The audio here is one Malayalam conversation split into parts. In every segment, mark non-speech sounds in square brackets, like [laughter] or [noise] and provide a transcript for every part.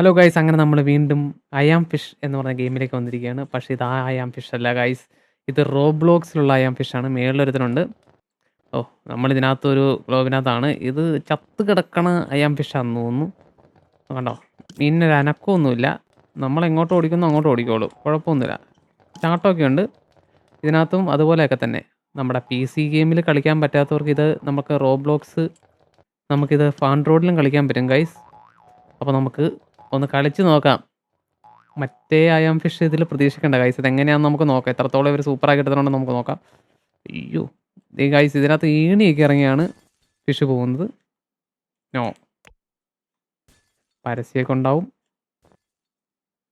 ഹലോ ഗൈസ് അങ്ങനെ നമ്മൾ വീണ്ടും ഐ ആം ഫിഷ് എന്ന് പറഞ്ഞ ഗെയിമിലേക്ക് വന്നിരിക്കുകയാണ്. പക്ഷേ ഇത് ആ ഐ ആം ഫിഷ് അല്ല ഗൈസ് ഇത് റോബ്ലോക്സിലുള്ള അയാം ഫിഷാണ് മേളിലൊരുത്തനുണ്ട്. ഓ നമ്മൾ ഇതിനകത്തൊരു ഗ്ലോബിനകത്താണ് ഇത് ചത്ത് കിടക്കണ അയാം ഫിഷാന്ന് തോന്നുന്നു. കണ്ടോ? മീനിനൊരു അനക്കമൊന്നുമില്ല. നമ്മൾ എങ്ങോട്ട് ഓടിക്കുന്നു അങ്ങോട്ട് ഓടിക്കോളൂ. കുഴപ്പമൊന്നുമില്ല. ചാട്ടമൊക്കെ ഉണ്ട്. ഇതിനകത്തും അതുപോലെയൊക്കെ തന്നെ. നമ്മുടെ പി സി ഗെയിമിൽ കളിക്കാൻ പറ്റാത്തവർക്ക് ഇത് നമുക്ക് റോബ്ലോക്സ് നമുക്കിത് റോഡിലും കളിക്കാൻ പറ്റും ഗൈസ് അപ്പോൾ നമുക്ക് ഒന്ന് കളിച്ച് നോക്കാം. മറ്റേ അയാം ഫിഷ് ഇതിൽ പ്രതീക്ഷിക്കേണ്ട ഗൈസ് ഇത് എങ്ങനെയാണെന്ന് നമുക്ക് നോക്കാം. എത്രത്തോളം ഇവർ സൂപ്പറാക്കി എടുത്തിട്ടുണ്ടെന്ന് നമുക്ക് നോക്കാം. അയ്യോ ഈ ഗൈസ് ഇതിനകത്ത് ഈണിയൊക്കെ ഇറങ്ങിയാണ് ഫിഷ് പോകുന്നത്. നോ പരസ്യമൊക്കെ ഉണ്ടാവും.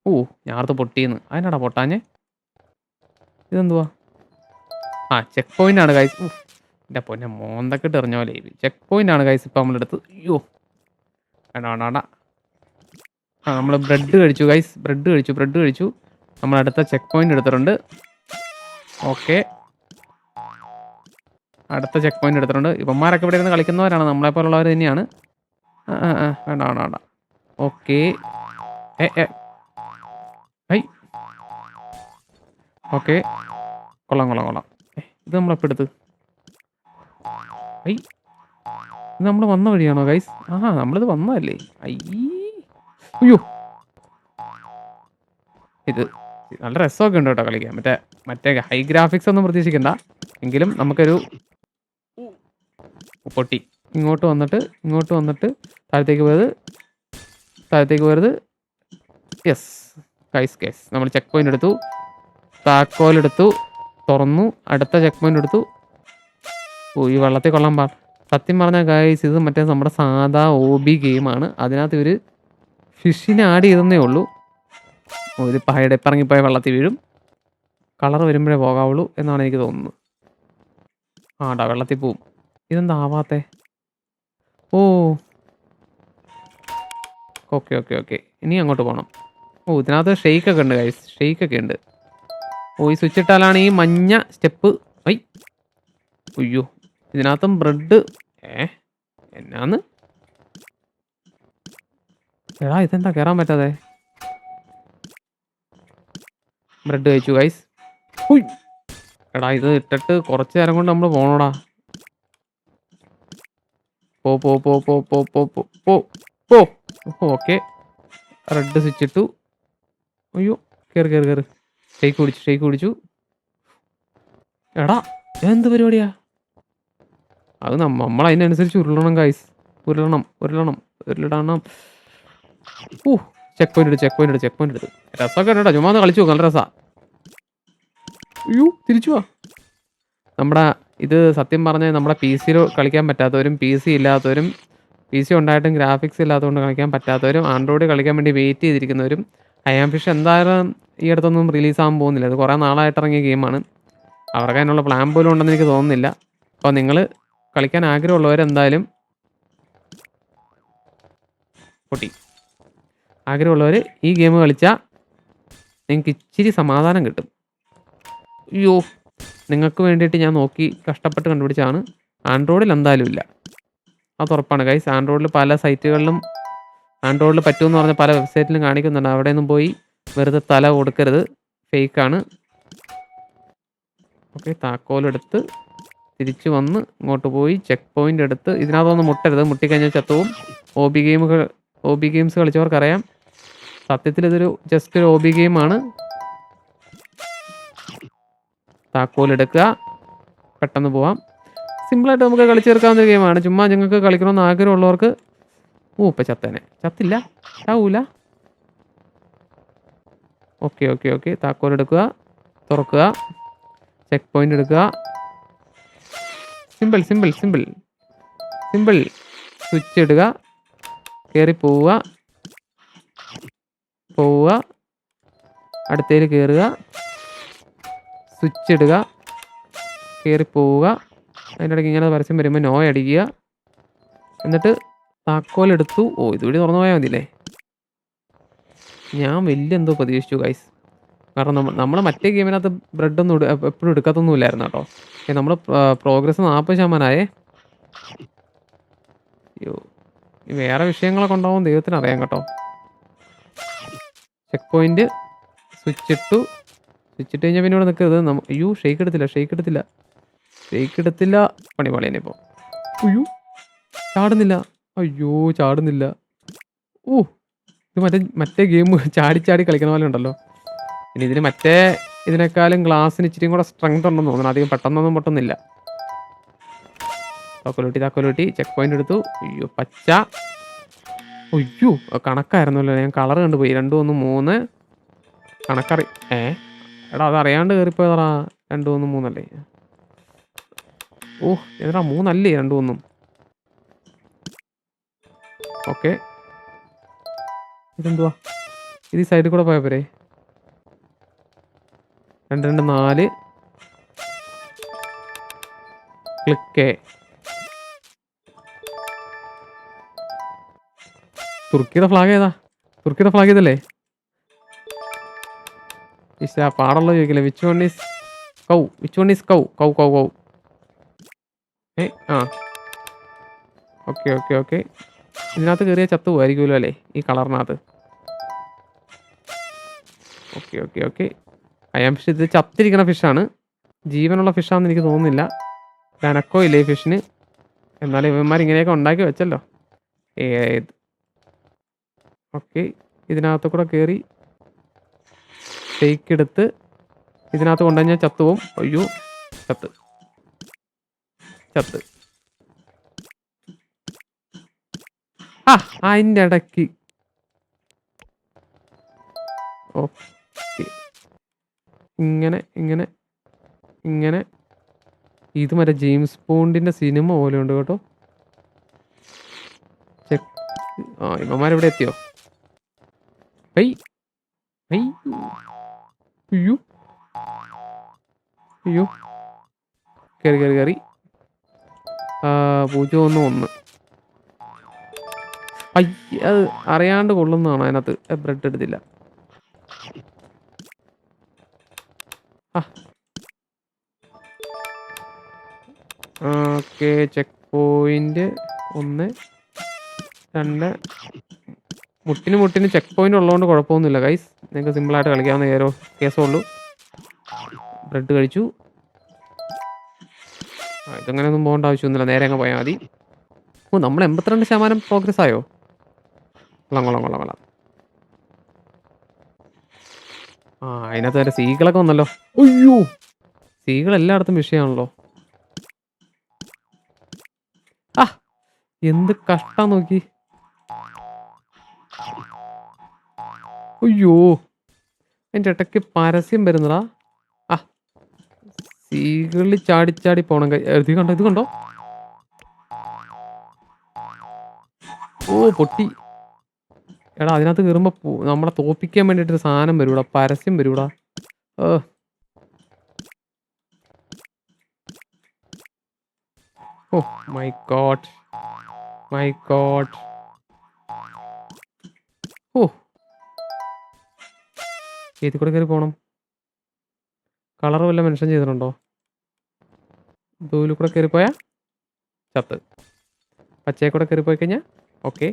ഓ ഞാർത്ത് പൊട്ടിയെന്ന് അതിനാടാ പൊട്ടാഞ്ഞേ? ഇതെന്തുവാ? ആ ചെക്ക് പോയിന്റ് ആണ് ഗൈസ് എന്റെ പൊന്നെ മോന്തക്കിട്ട് എറിഞ്ഞ പോലെ ചെക്ക് പോയിന്റ് ആണ് ഗൈസ് ഇപ്പം നമ്മളെടുത്ത്. അയ്യോ. വേണ്ട വേണ്ട വേണ്ട ആ നമ്മൾ ബ്രെഡ് കഴിച്ചു ഗൈസ് ബ്രെഡ് കഴിച്ചു ബ്രെഡ് കഴിച്ചു. നമ്മൾ അടുത്ത ചെക്ക് പോയിന്റ് എടുത്തിട്ടുണ്ട്. ഓക്കെ അടുത്ത ചെക്ക് പോയിന്റ് എടുത്തിട്ടുണ്ട്. ഇവന്മാരൊക്കെ ഇവിടെ ഇരുന്ന് കളിക്കുന്നവരാണ്. നമ്മളെ പോലുള്ളവർ തന്നെയാണ്. വേണ്ട വേണ്ട വേണ്ട. ഓക്കെ ഓക്കെ കൊള്ളാം കൊള്ളാം കൊള്ളാം. ഇത് നമ്മളെപ്പോൾ എടുത്ത്? ഐ. ഇത് നമ്മൾ വന്ന വഴിയാണോ ഗൈസ് ആ നമ്മളിത് വന്നതല്ലേ? അയ്യേ അയ്യോ. ഇത് നല്ല രസമൊക്കെ ഉണ്ട് കേട്ടോ കളിക്കാൻ. മറ്റേ മറ്റേ ഹൈ ഗ്രാഫിക്സ് ഒന്നും പ്രതീക്ഷിക്കണ്ട. എങ്കിലും നമുക്കൊരു പൊട്ടി. ഇങ്ങോട്ട് വന്നിട്ട് ഇങ്ങോട്ട് വന്നിട്ട് താഴത്തേക്ക് പോയത് താഴത്തേക്ക് പോയത് യെസ് കൈസ് കേസ് നമ്മൾ ചെക്ക് പോയിന്റ് എടുത്തു. താക്കോലെടുത്തു തുറന്നു. അടുത്ത ചെക്ക് പോയിന്റ് എടുത്തു. ഓ ഈ വെള്ളത്തിൽ കൊള്ളാൻ പാ സത്യം പറഞ്ഞ ഗൈസ് ഇത് മറ്റേ നമ്മുടെ സാധാ ഒ ബി ഗെയിമാണ് അതിനകത്ത് ഇവർ ഫിഷിനെ ആഡ് ചെയ്തെന്നേ ഉള്ളൂ. ഒരു പായയുടെ ഇറങ്ങിപ്പോയ വെള്ളത്തിൽ വീഴും. കളർ വരുമ്പോഴേ പോകാവുള്ളൂ എന്നാണ് എനിക്ക് തോന്നുന്നത്. ആടാ വെള്ളത്തിൽ പോവും. ഇതെന്താ ആവാത്തെ? ഓ. Okay okay okay. ഇനി അങ്ങോട്ട് പോകണം ഓ ഇതിനകത്ത് ഷെയ്ക്കൊക്കെ ഉണ്ട് കഴിച്ച് ഷെയ്ക്കൊക്കെ ഉണ്ട്. ഓ ഈ സ്വിച്ച് ഇട്ടാലാണ് ഈ മഞ്ഞ സ്റ്റെപ്പ്. ഐ. അയ്യോ. ഇതിനകത്തും ബ്രെഡ്. ഏ? എന്നാന്ന്? എടാ ഇതെന്താ കയറാൻ പറ്റാതെ? ബ്രെഡ് കഴിച്ചു ഗൈസ് എടാ ഇത് ഇട്ടിട്ട് കുറച്ച് നേരം കൊണ്ട് നമ്മൾ പോണോടാ. പോ പോ പോ പോ പോ പോ പോ പോ പോ. ഓക്കെ റെഡ് സ്വിച്ച് ഇട്ടു. അയ്യോ കയറി കയറി കയറി ഷെയ്ക്ക് കുടിച്ചു ഷെയ്ക്ക് കുടിച്ചു. എടാ എന്ത് പരിപാടിയാ? അത് നമ്മ നമ്മൾ അതിനനുസരിച്ച് ഉരുളണം ഗൈസ് ഉരുളണം ഉരുളണം ഉരുളിടണം. ഓ ചെക്ക് പോയിന്റ് എടുത്ത് ചെക്ക് പോയിന്റ് എടുത്ത് ചെക്ക് പോയിന്റ് എടുത്ത്. രസമൊക്കെ ഉണ്ടോ ചുമ്മാ ഒന്ന് കളിച്ചു നല്ല രസാ. അയ്യോ തിരിച്ചു വാ. നമ്മുടെ ഇത് സത്യം പറഞ്ഞാൽ നമ്മുടെ പി സിയിൽ കളിക്കാൻ പറ്റാത്തവരും പി സി ഇല്ലാത്തവരും പി സി ഉണ്ടായിട്ടും ഗ്രാഫിക്സ് ഇല്ലാത്തതുകൊണ്ട് കളിക്കാൻ പറ്റാത്തവരും ആൻഡ്രോയിഡ് കളിക്കാൻ വേണ്ടി വെയിറ്റ് ചെയ്തിരിക്കുന്നവരും അയാം ഫിഷ് എന്തായാലും ഈ അടുത്തൊന്നും റിലീസ് ആകാൻ പോകുന്നില്ല. അത് കുറേ നാളായിട്ട് ഇറങ്ങിയ ഗെയിമാണ് അവർക്ക് അതിനുള്ള പ്ലാൻ പോലും ഉണ്ടെന്ന് എനിക്ക് തോന്നുന്നില്ല. അപ്പോൾ നിങ്ങൾ കളിക്കാൻ ആഗ്രഹമുള്ളവരെന്തായാലും പൊട്ടി. ആഗ്രഹമുള്ളവർ ഈ ഗെയിം കളിച്ചാൽ നിങ്ങൾക്ക് ഇച്ചിരി സമാധാനം കിട്ടും. അയ്യോ നിങ്ങൾക്ക് വേണ്ടിയിട്ട് ഞാൻ നോക്കി കഷ്ടപ്പെട്ട് കണ്ടുപിടിച്ചാണ് ആൻഡ്രോയിഡിൽ എന്തായാലും ഇല്ല. അത് ഉറപ്പാണ്. ഗൈസ് ആൻഡ്രോയിഡിൽ പല സൈറ്റുകളിലും ആൻഡ്രോയിഡിൽ പറ്റുമെന്ന് പറഞ്ഞ പല വെബ്സൈറ്റിലും കാണിക്കുന്നുണ്ട്. അവിടെ നിന്നും പോയി വെറുതെ തല കൊടുക്കരുത്. ഫേക്കാണ് ഓക്കെ താക്കോലെടുത്ത് തിരിച്ചു വന്ന് ഇങ്ങോട്ട് പോയി ചെക്ക് പോയിന്റ് എടുത്ത് ഇതിനകത്തൊന്ന് മുട്ടരുത്. മുട്ടിക്കഴിഞ്ഞാൽ ചത്തവും ഒ ബി ഗെയിമുകൾ ഒ ബി ഗെയിംസ് കളിച്ചവർക്കറിയാം. സത്യത്തിൽ ഇതൊരു ജസ്റ്റ് ഒരു ഓബി ഗെയിമാണ് താക്കോൽ എടുക്കുക. പെട്ടെന്ന് പോവാം. സിമ്പിളായിട്ട് നമുക്ക് കളിച്ചു തീർക്കാവുന്ന ഒരു ഗെയിമാണ് ചുമ്മാ ഞങ്ങൾക്ക് കളിക്കണമെന്ന് ആഗ്രഹമുള്ളവർക്ക് ഓ ഇപ്പം ചത്തേനെ. ചത്തില്ല? ചാവൂല? ഓക്കെ ഓക്കെ ഓക്കെ താക്കോലെടുക്കുക തുറക്കുക. ചെക്ക് പോയിന്റ് എടുക്കുക. Simple simple simple simple switch ഇടുക. കയറി പോവുക. പോവുക. അടുത്തേൽ കയറുക സ്വിച്ച് ഇടുക. കയറി പോവുക. അതിന്റെ ഇടയ്ക്ക് ഇങ്ങനെ പരസ്യം വരുമ്പോൾ നോ അടിക്കുക. എന്നിട്ട് താക്കോലെടുത്തു ഓ ഇതുവഴി തുറന്നു പോയാൽ മതിയല്ലേ? ഞാൻ വലിയ എന്തോ പ്രതീക്ഷിച്ചു ഗൈസ് കാരണം നമ്മൾ നമ്മൾ മറ്റേ ഗെയിമിനകത്ത് ബ്രെഡൊന്നും എപ്പോഴും എടുക്കത്തൊന്നുമില്ലായിരുന്നു കേട്ടോ. നമ്മൾ പ്രോഗ്രസ് നാൽപ്പത് ശതമാനമായേ. അയ്യോ വേറെ വിഷയങ്ങളൊക്കെ ഉണ്ടാവും ദൈവത്തിന് അറിയാം കേട്ടോ. ചെക്ക് പോയിന്റ് സ്വിച്ച് ഇട്ടു സ്വിച്ച് ഇട്ട് കഴിഞ്ഞാൽ പിന്നെ ഇവിടെ നിൽക്കരുത് നമുക്ക് അയ്യോ ഷെയ്ക്ക് എടുത്തില്ല ഷെയ്ക്ക് എടുത്തില്ല. ഷെയ്ക്ക് എടുത്തില്ല. പണി പണിയനെ ഇപ്പോൾ അയ്യോ ചാടുന്നില്ല. അയ്യോ ചാടുന്നില്ല. ഓ ഇത് മറ്റേ മറ്റേ ഗെയിം ചാടി ചാടി കളിക്കുന്ന പോലെ ഉണ്ടല്ലോ. പിന്നെ ഇതിന് മറ്റേ ഇതിനേക്കാളും ഗ്ലാസ്സിന് ഇച്ചിരിയും കൂടെ സ്ട്രെങ്ത് ഉണ്ടെന്ന് തോന്നുന്നു. അധികം പെട്ടെന്നൊന്നും പൊട്ടുന്നില്ല. താക്കോലൂട്ടി താക്കോലൂട്ടി ചെക്ക് പോയിന്റ് എടുത്തു. അയ്യോ പച്ച. അത് കണക്കായിരുന്നല്ലോ. ഞാൻ കളർ കണ്ടുപോയി. രണ്ട് ഒന്ന് മൂന്ന്. കണക്കറി. ഏ? എടാ അതറിയാണ്ട് കയറിപ്പോയതാ രണ്ട് ഒന്ന് മൂന്നല്ലേ? ഓ എന്താ മൂന്നല്ലേ? രണ്ട് ഒന്നും. ഓക്കെ. ഇതെന്തുവാ? ഇത് ഈ സൈഡിൽ കൂടെ പോയാ പോരെ. രണ്ട് രണ്ട് നാല്. ക്ലിക്ക്. തുർക്കിയുടെ ഫ്ലാഗ് ഏതാ? തുർക്കിയുടെ ഫ്ലാഗ് ഇതല്ലേ? ഇഷ്ട പാടുള്ള ചോദിക്കില്ല? Which one is cow? Which one is cow? Cow cow cow. ഏ ആ. Okay okay okay. ഇതിനകത്ത് കയറിയ ചത്തു പോകുമായിരിക്കുമല്ലോ അല്ലേ? ഈ കളറിനകത്ത്. Okay okay okay. I'm fish ഇത് ചത്തിരിക്കണ ഫിഷാണ് ജീവനുള്ള ഫിഷാണെന്ന് എനിക്ക് തോന്നുന്നില്ല. അനക്കോ ഇല്ലേ ഈ ഫിഷിന് എന്നാലും ഇവന്മാർ ഇങ്ങനെയൊക്കെ ഉണ്ടാക്കി വെച്ചല്ലോ. ഏത് ഓക്കെ. ഇതിനകത്ത് കൂടെ കയറി ഷെയ്ക്ക് എടുത്ത് ഇതിനകത്ത് കൊണ്ടുകഴിഞ്ഞാൽ ചത്തുപോകും അയ്യോ ചത്ത്. ചത്ത്. ആ അതിന്റെ ഇടയ്ക്ക്. ഓക്കെ. ഇങ്ങനെ ഇങ്ങനെ ഇങ്ങനെ. ഇത് മറ്റേ ജെയിംസ് പോണ്ടിന്റെ സിനിമ പോലെ ഉണ്ട് കേട്ടോ. ചെക്ക്. ആ ഇവന്മാരെവിടെ എത്തിയോ? ഐ ഐ അയ്യോ അയ്യോ കയറി കയറി കയറി പൂജ്യം ഒന്ന് ഒന്ന്. അയ്യ അത് അറിയാണ്ട് കൊള്ളുന്നതാണോ അതിനകത്ത്. ബ്രെഡ് എടുത്തില്ല. ഓക്കെ ചെക്ക് പോയിന്റ് ഒന്ന് രണ്ട് മുട്ടിന് മുട്ടിന് ചെക്ക് പോയിന്റ് ഉള്ളതുകൊണ്ട് കുഴപ്പമൊന്നുമില്ല ഗൈസ് നിങ്ങൾക്ക് സിമ്പിളായിട്ട് കളിക്കാവുന്ന ഏരോ കേസേ ഉള്ളൂ. ബ്രെഡ് കഴിച്ചു. ഇതങ്ങനെ ഒന്നും പോകേണ്ട ആവശ്യമൊന്നുമില്ല. നേരെ അങ്ങ് പോയാൽ മതി. ഓ നമ്മൾ എൺപത്തിരണ്ട് ശതമാനം പ്രോഗ്രസ് ആയോ? കൊള്ളാം കൊള്ളാം കൊള്ളാം കൊള്ളാം. ആ അതിനകത്ത് വരെ സീകളൊക്കെ വന്നല്ലോ. അയ്യോ! സീകൾ എല്ലായിടത്തും വിഷയമാണല്ലോ ആ എന്ത് കഷ്ടാ നോക്കി. അയ്യോ അതിന്റെ ഇടയ്ക്ക് പരസ്യം വരുന്നടാ ആ സീകളിൽ ചാടി ചാടി പോണം. ഇത് കണ്ടോ ഇത് കണ്ടോ? ഓ പൊട്ടി. എടാ അതിനകത്ത് കയറുമ്പോ പു- നമ്മളെ തോപ്പിക്കാൻ ഒരു സാധനം വരൂടാ പരസ്യം വരൂടാ. Oh my God. My god. ഓ ഏതി കൂടെ കയറി പോകണം കളർ വല്ല മെൻഷൻ ചെയ്തിട്ടുണ്ടോ? ദൂരിൽ കൂടെ കയറിപ്പോയാ ചത്ത്. പച്ചയെ കൂടെ കയറിപ്പോയി കഴിഞ്ഞാൽ ഓക്കെ.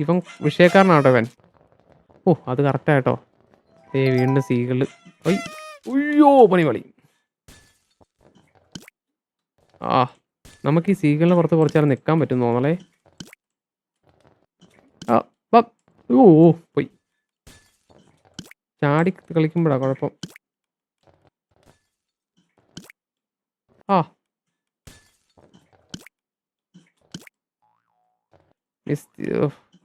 ഇവൻ വിഷയക്കാരനാട്ടോ ഇവൻ. ഓ അത് കറക്റ്റായിട്ടോ ഏ വീണ്ടും സീകൾ അയ്യോ പണി പണി ആ നമുക്ക് ഈ സീകളിന് പുറത്ത് കുറച്ചേരം നിൽക്കാൻ പറ്റും തോന്നലേ ആ. ഓ പോയി. ചാടി കളിക്കുമ്പോഴാ കുഴപ്പം. ആ. മിസ്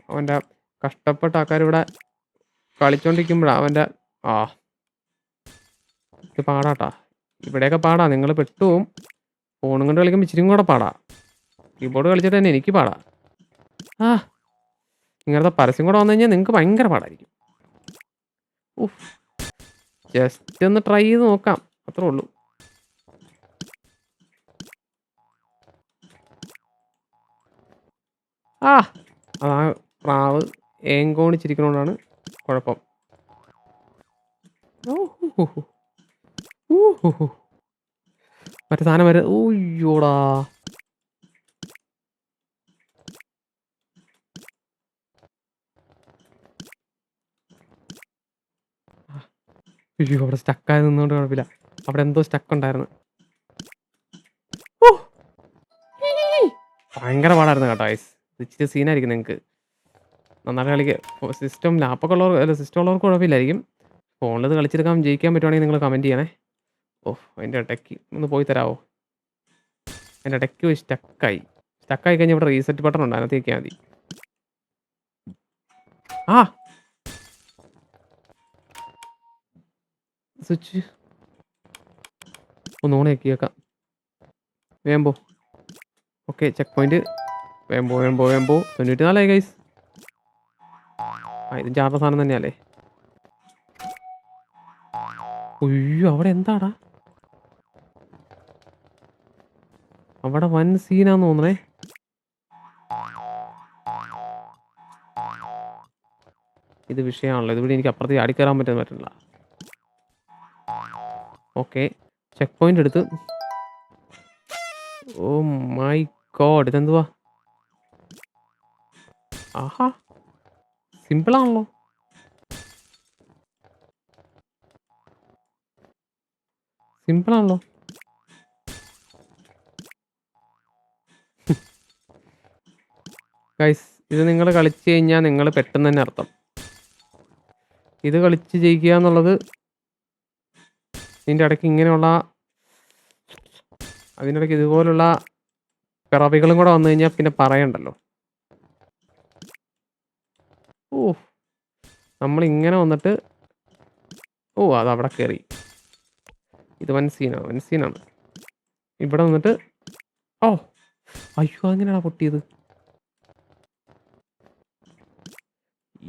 അവന്റെ കഷ്ടപ്പെട്ട ആൾക്കാർ ഇവിടെ കളിച്ചോണ്ടിരിക്കുമ്പോഴാ അവന്റെ ആ. ഇത് പാടാട്ടാ. ഇവിടെയൊക്കെ പാടാ. നിങ്ങൾ പെട്ടുപോകും ഫോണും കൊണ്ട് കളിക്കുമ്പോൾ ഇച്ചിരി കൂടെ പാടാ. കീബോർഡ് കളിച്ചിട്ട് തന്നെ എനിക്ക് പാടാ. ആ. ഇങ്ങനത്തെ പരസ്യം കൂടെ വന്നു കഴിഞ്ഞാൽ നിങ്ങൾക്ക് ഭയങ്കര പാടായിരിക്കും. ഉഫ്. ജസ്റ്റ് ഒന്ന് ട്രൈ ചെയ്ത് നോക്കാം. അത്രേ ഉള്ളൂ. ആ അതാ പ്രാവ് ഏങ്കോണിച്ചിരിക്കണോണ്ടാണ് കുഴപ്പം. മറ്റേ സാധനം വരെ. ഊയ്യോടാ. അയ്യോ അവിടെ സ്റ്റക്കായി നിന്നുകൊണ്ട് കുഴപ്പമില്ല. അവിടെ എന്തോ സ്റ്റക്ക് ഉണ്ടായിരുന്നു! ഭയങ്കര പാടായിരുന്നു കേട്ടോ ഐസ് ഇച്ചിരി സീനായിരിക്കും നിങ്ങൾക്ക് നന്നായിട്ട് കളിക്കുക സിസ്റ്റം ലാപ്പൊക്കെ ഉള്ളവർ അല്ല സിസ്റ്റം ഉള്ളവർക്ക് കുഴപ്പമില്ലായിരിക്കും. ഫോണിൽ കളിച്ചെടുക്കാൻ ജയിക്കാൻ പറ്റുവാണെങ്കിൽ നിങ്ങൾ കമന്റ് ചെയ്യണേ. ഓ അതിന്റെ ഇടയ്ക്ക് ഒന്ന് പോയി തരാമോ അതിന്റെ ഇടയ്ക്ക് പോയി സ്റ്റക്കായി സ്റ്റക്കായി കഴിഞ്ഞാൽ ഇവിടെ റീസെറ്റ് ബട്ടൺ ഉണ്ട് അതിനകത്ത് മതി ആ! സ്വിച്ച്. ഒന്ന് ഓൺ ആക്കിയേക്കാം വേമ്പോ ഓക്കെ ചെക്ക് പോയിന്റ് വേമ്പോ വേമ്പോ വേമ്പോ തൊണ്ണൂറ്റി നാലായി ഗൈസ് ആ ഇത് ചാടുന്ന സാധനം തന്നെയല്ലേ? ഉയ്യോ അവിടെ എന്താടാ? അവിടെ വൻ സീനാന്ന് തോന്നണേ ഇത് വിഷയമാണല്ലോ. ഇതുവഴി എനിക്ക് അപ്പുറത്ത് ചാടിക്കയറാൻ പറ്റാൻ പറ്റില്ല ഓക്കെ ചെക്ക് പോയിന്റ് എടുത്ത്. ഓ മൈ ഗോഡ് ഇതെന്തുവാ? ആഹാ. സിമ്പിളാണല്ലോ സിമ്പിളാണല്ലോ ഗൈസ് ഇത് നിങ്ങൾ കളിച്ചു കഴിഞ്ഞാൽ നിങ്ങൾ പെട്ടെന്ന് തന്നെ അർത്ഥം. ഇത് കളിച്ച് ജയിക്കുക എന്നുള്ളത് ഇതിന്റെ ഇടയ്ക്ക് ഇങ്ങനെയുള്ള അതിന്റെ ഇടയ്ക്ക് ഇതുപോലുള്ള പിറവികളും കൂടെ വന്നു കഴിഞ്ഞാൽ പിന്നെ പറയണ്ടല്ലോ. ഓ നമ്മൾ ഇങ്ങനെ വന്നിട്ട് ഓ അത് അവിടെ കയറി ഇത് വൻ സീനാണ് വൻ സീനാണ് ഇവിടെ വന്നിട്ട് ഓ അയ്യോ അങ്ങനെയാണ് പൊട്ടിയത്?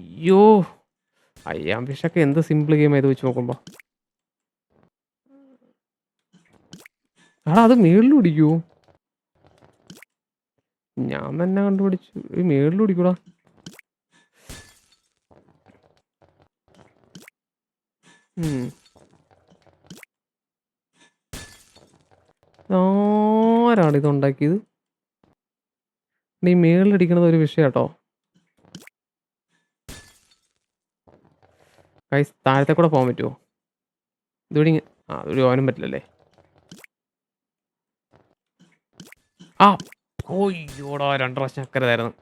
അയ്യോ അയ്യാം ഫിഷൊക്കെ എന്ത് സിമ്പിൾ ഗെയിം ആയത് വെച്ച് നോക്കുമ്പോ. എടാ അത് മേളിൽ പിടിക്കൂ. ഞാൻ തന്നെ കണ്ടുപിടിച്ചു ഈ മേളിൽ പിടിക്കൂടാ. ആരാണ് ഇത് ഉണ്ടാക്കിയത്? ഈ മേളിലടിക്കണത് ഒരു വിഷയം കേട്ടോ. കൈ താഴത്തെ കൂടെ പോകാൻ പറ്റുമോ ഇതുവഴി ആ ഇവിടെ പോകാനും പറ്റില്ലല്ലേ? ആ. ഓയ്യോടാ രണ്ട് പ്രാവശ്യം അക്കരതായിരുന്നു.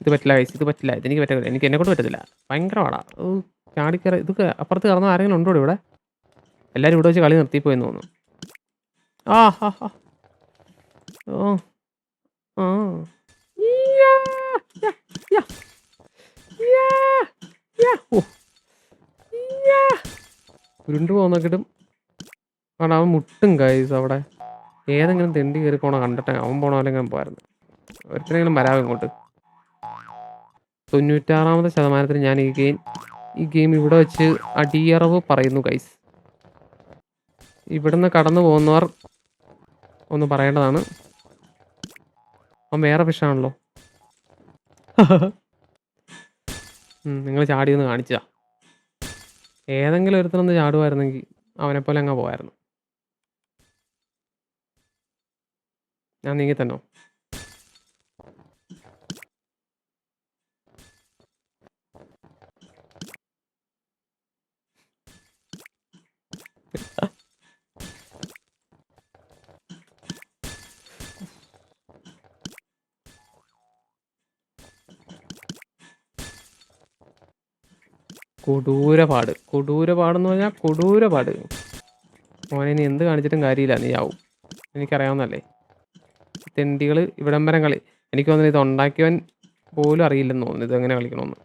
ഇത് പറ്റില്ല കൈസ് ഇത് പറ്റില്ല. ഇതെനിക്ക് പറ്റില്ല എനിക്ക് എന്നെ കൊണ്ട് പറ്റത്തില്ല. ഭയങ്കര പാടാ ചാടിക്കറ ഇത് ക- അപ്പുറത്ത് കറന്ന ആരെങ്കിലും ഉണ്ടോ ഇവിടെ? എല്ലാവരും ഇവിടെ വെച്ച് കളി നിർത്തിപ്പോയെന്ന് തോന്നുന്നു. ആ ഹാ ഹാ. ഓ. ഉരുണ്ട് പോകുന്നെങ്കിലും കാരണം അവൻ മുട്ടും കൈസ് അവിടെ. ഏതെങ്കിലും തെണ്ടി കയറി പോണോ കണ്ടിട്ട് അവൻ പോണോ പോലെങ്കിലും പോയിരുന്നു ഒരിക്കലെങ്കിലും വരാവും ഇങ്ങോട്ട്? തൊണ്ണൂറ്റാറാമത്തെ ശതമാനത്തിൽ ഞാൻ ഈ ഗെയിം ഈ ഗെയിം ഇവിടെ വെച്ച് അടിയറവ് പറയുന്നു കൈസ് ഇവിടുന്ന് കടന്നു പോകുന്നവർ ഒന്ന് പറയേണ്ടതാണ്. അവൻ വേറെ ഫിഷാണല്ലോ [laughs] നിങ്ങൾ ചാടിയൊന്ന് ഒന്ന് കാണിച്ചാ ഏതെങ്കിലും ഒരുത്തനൊന്ന് ചാടുമായിരുന്നെങ്കിൽ അവനെ പോലെ അങ്ങ് പോയായിരുന്നു ഞാൻ നീങ്ങി തന്നോ കൊടൂരപാട്. കൊടൂരപാടെന്ന് പറഞ്ഞാൽ കൊടൂരപാട്. മോനെ നീ എന്ത് കാണിച്ചിട്ടും കാര്യമില്ല. നീ ആവും. എനിക്കറിയാവുന്നല്ലേ തെണ്ടികൾ ഇവിടം വരെ കളി എനിക്ക് തോന്നുന്നു ഇത് ഉണ്ടാക്കിയവൻ പോലും അറിയില്ലെന്ന് തോന്നുന്നു. ഇത് എങ്ങനെ കളിക്കണമെന്ന്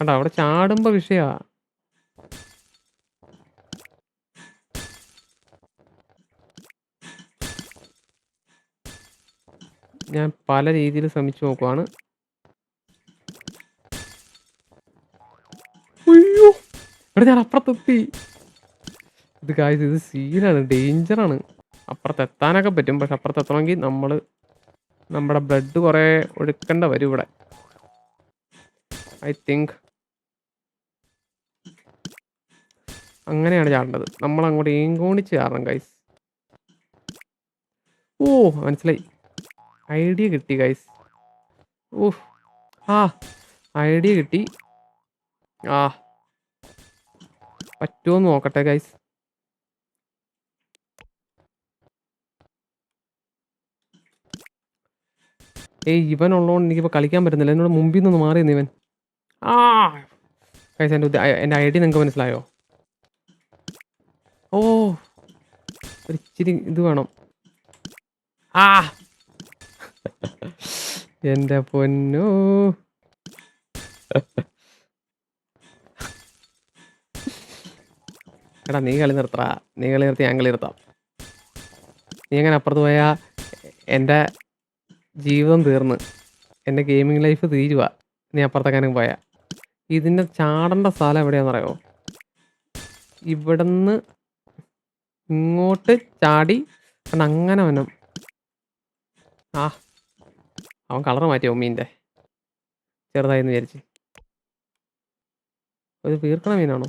കണ്ടോ അവിടെ ചാടുമ്പോൾ വിഷയാ. ഞാൻ പല രീതിയിൽ ശ്രമിച്ചു നോക്കുവാണ്. ഇവിടെ ഞാൻ അപ്പുറത്തെത്തി. ഇത് കാര്യം ഇത് സീനാണ് ഡേഞ്ചറാണ് അപ്പുറത്ത് എത്താനൊക്കെ പറ്റും. പക്ഷെ അപ്പുറത്ത് എത്തണമെങ്കിൽ നമ്മൾ നമ്മുടെ ബ്ലഡ് കുറേ ഒഴുക്കേണ്ട വരും ഇവിടെ. ഐ തിങ്ക് അങ്ങനെയാണ് ചാടേണ്ടത്. നമ്മൾ അങ്ങോട്ട് ഏങ്കോണിച്ച് ചാടണം ഗൈസ് ഓ മനസ്സിലായി. ഐഡിയ കിട്ടി ഗൈസ് ഓ ആ ഐഡിയ കിട്ടി. ആ. പറ്റുമോ നോക്കട്ടെ ഗൈസ് ഏയ് ഇവൻ ഉള്ളതുകൊണ്ട് എനിക്കിപ്പോൾ കളിക്കാൻ പറ്റുന്നില്ല. എന്നോട് മുമ്പിൽ നിന്ന് മാറി ഇവൻ. ആ. ഗൈസ് എന്റെ എന്റെ ഐ ഡി നിങ്ങൾക്ക് മനസ്സിലായോ? ഓ. ഒരു ഇച്ചിരി ഇത് വേണം. ആ. [laughs] എന്റെ പൊന്നു. എടാ നീ കളി നിർത്തടാ. നീ കളി നിർത്തി ഞാൻ കളി നിർത്താം. നീ അങ്ങനെ അപ്പുറത്ത് പോയാൽ എന്റെ ജീവിതം തീർന്ന്. എന്റെ ഗെയിമിംഗ് ലൈഫ് തീരുക നീ അപ്പുറത്തേക്കാനും പോയാൽ ഇതിന്റെ ചാടേണ്ട സ്ഥലം എവിടെയാണെന്നറിയോ? ഇവിടുന്ന് ഇങ്ങോട്ട് ചാടി കാരണം അങ്ങനെ വനം ആ അവൻ കളർ മാറ്റിയോ മീന്റെ ചെറുതായെന്ന് വിചാരിച്ച്. ഒരു വീർക്കണ മീനാണോ?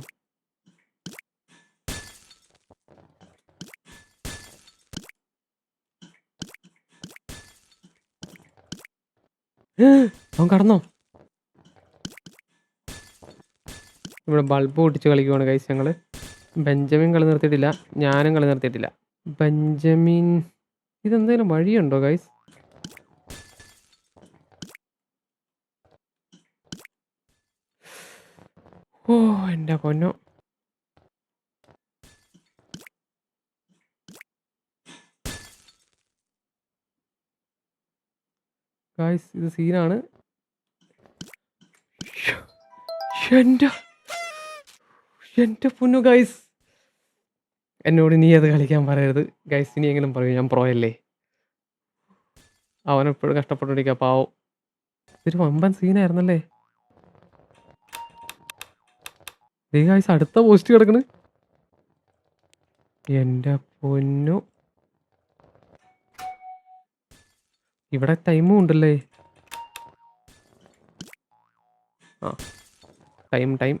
അവൻ കടന്നോ? ഇവിടെ ബൾബ് പൊട്ടിച്ച് കളിക്കുവാണ് കൈസ് ഞങ്ങൾ ബെഞ്ചമിൻ കളി നിർത്തിയിട്ടില്ല ഞാനും കളി നിർത്തിയിട്ടില്ല. ബെഞ്ചമിൻ ഇതെന്തെങ്കിലും വഴിയുണ്ടോ ഗൈസ് ഓ എന്റെ പൊന്നോ ഗായ്സ് ഇത് സീനാണ്. എന്റെ പൊന്നു ഗൈസ് എന്നോട് നീ അത് കളിക്കാൻ പറയരുത്. ഗൈസ് ഇനി എങ്കിലും പറയൂ ഞാൻ പ്രോ അല്ലേ? അവനെപ്പോഴും കഷ്ടപ്പെട്ടുകൊണ്ടിരിക്കുക പാവം. ഇതൊരു വമ്പൻ സീനായിരുന്നല്ലേ? ദേ ഗൈസ് അടുത്ത പോസ്റ്റ് കിടക്കണ്. എന്റെ പൊന്നു ഇവിടെ ടൈമും ഉണ്ടല്ലേ? ആ ടൈം ടൈം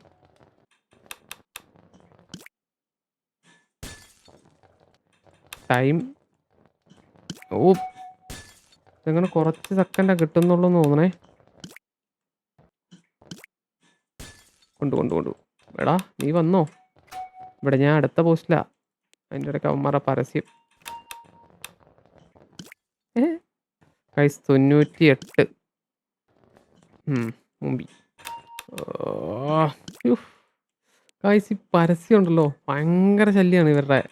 ടൈം ഓ ഇതങ്ങനെ കുറച്ച് സെക്കൻഡാണ് കിട്ടുന്നുള്ളൂ എന്ന് തോന്നണേ. കൊണ്ടു കൊണ്ടു കൊണ്ടു. എടാ നീ വന്നോ? ഇവിടെ ഞാൻ അടുത്ത പോസ്റ്റിലാ അതിന്റെ ഇടയ്ക്ക് അവന്മാരുടെ പരസ്യം ഏ കൈസ് തൊണ്ണൂറ്റി എട്ട് മുമ്പി. കായ്സ് ഈ പരസ്യം ഉണ്ടല്ലോ. ഭയങ്കര ശല്യമാണ് ഇവരുടെ.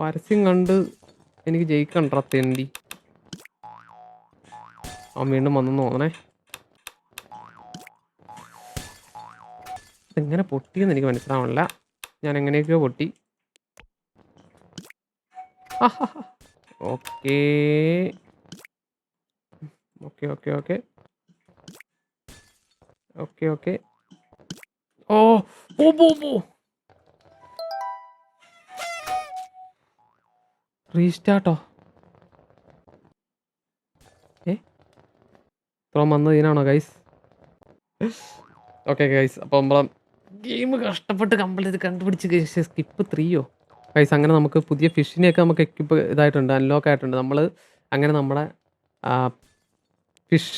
പരസ്യം കണ്ട് എനിക്ക് ജയിക്കണ്ട തെണ്ടി. അവൻ വീണ്ടും വന്നെന്ന് തോന്നണേ. എങ്ങനെ പൊട്ടിയെന്ന് എനിക്ക് മനസ്സിലാവണില്ല. ഞാൻ എങ്ങനെയൊക്കെയോ പൊട്ടി. [laughs] Okay. Okay okay okay. Okay okay. ഓ പോ പോ പോ. റീസ്റ്റാർട്ടോ? ഏ? ഇത്രയും വന്നത് ഇതിനാണോ ഗൈസ് ഓക്കെ ഗൈസ് അപ്പോൾ നമ്മളെ ഗെയിം കഷ്ടപ്പെട്ട് കംപ്ലീറ്റ് കണ്ടുപിടിച്ച് സ്കിപ്പ് ത്രീയോ ഗൈസ് അങ്ങനെ നമുക്ക് പുതിയ ഫിഷിനെയൊക്കെ നമുക്ക് എക്യുപ്പ് ഇതായിട്ടുണ്ട് അൺലോക്ക് ആയിട്ടുണ്ട്. നമ്മൾ അങ്ങനെ നമ്മുടെ ഫിഷ്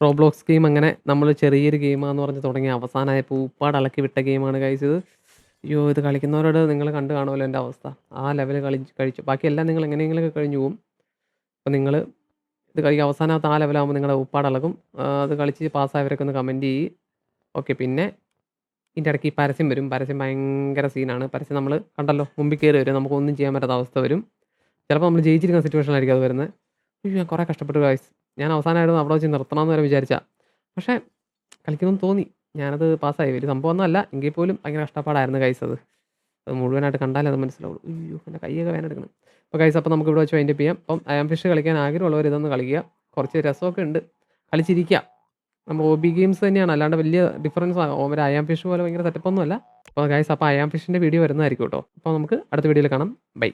റോബ്ലോക്സ് ഗെയിം അങ്ങനെ നമ്മൾ ചെറിയൊരു ഗെയിമാന്ന് പറഞ്ഞ് തുടങ്ങി. അവസാനമായപ്പോൾ ഉപ്പാട് ഇളക്കി വിട്ട ഗെയിമാണ് ഗൈസ് ഇത്. അയ്യോ ഇത് കളിക്കുന്നവരോട് നിങ്ങൾ കണ്ടു കാണുമല്ലോ എന്റെ അവസ്ഥ. ആ ലെവൽ കളി കഴിച്ചു. ബാക്കി എല്ലാം നിങ്ങൾ എങ്ങനെയെങ്കിലുമൊക്കെ കഴിഞ്ഞു പോകും. അപ്പോൾ നിങ്ങൾ ഇത് കളിക്കുക അവസാനത്തെ ആ ലെവലാകുമ്പോൾ നിങ്ങളുടെ ഉപ്പാട് ഇളകും ആ, അത് കളിച്ച് പാസ്സായവരൊക്കെ ഒന്ന് കമന്റ് ചെയ്യും. ഓക്കെ പിന്നെ ഇതിന്റെ ഇടയ്ക്ക് പരസ്യം വരും. പരസ്യം ഭയങ്കര സീനാണ് പരസ്യം നമ്മൾ കണ്ടല്ലോ മുമ്പിൽ കയറി വരും. നമുക്കൊന്നും ചെയ്യാൻ പറ്റാത്ത അവസ്ഥ വരും. ചിലപ്പോൾ നമ്മൾ ജയിച്ചിരിക്കുന്ന സിറ്റുവേഷനിലായിരിക്കും അത് വരുന്നത്. അയ്യോ ഞാൻ കുറേ കഷ്ടപ്പെട്ടു ഗൈസ് ഞാൻ അവസാനമായിരുന്നു അവിടെ വെച്ച് നിർത്തണമെന്ന് വരെ വിചാരിച്ചാൽ പക്ഷേ കളിക്കണമെന്ന് തോന്നി. ഞാനത് പാസ്സായി വലിയ സംഭവം ഒന്നുമല്ല. എങ്കിൽ പോലും ഭയങ്കര കഷ്ടപ്പാടായിരുന്നു ഗൈസ് അത്. അത് മുഴുവനായിട്ട് കണ്ടാലേ അത് മനസ്സിലാവുള്ളൂ. അയ്യോ എന്റെ കൈയൊക്കെ വേനെടുക്കണം അപ്പോൾ ഗൈസ് അപ്പോൾ നമുക്ക് ഇവിടെ വെച്ച് വൈൻഡപ്പ് ചെയ്യാം. അപ്പം അയാം ഫിഷ് കളിക്കാൻ ആഗ്രഹമുള്ളവർ ഇതൊന്ന് കളിക്കുക. കുറച്ച് രസമൊക്കെ ഉണ്ട്. കളിച്ചിരിക്കുക നമ്മൾ ഒ ബി ഗെയിംസ് തന്നെയാണ്. അല്ലാണ്ട് വലിയ ഡിഫറൻസ് ഒരു അയാം ഫിഷ് പോലെ ഭയങ്കര സെറ്റപ്പ് ഒന്നുമല്ല. അപ്പോൾ ഗൈസ് അപ്പോൾ അയാം ഫിഷിന്റെ വീഡിയോ വരുന്നതായിരിക്കും കേട്ടോ അപ്പോൾ നമുക്ക് അടുത്ത വീഡിയോയിൽ കാണാം. ബൈ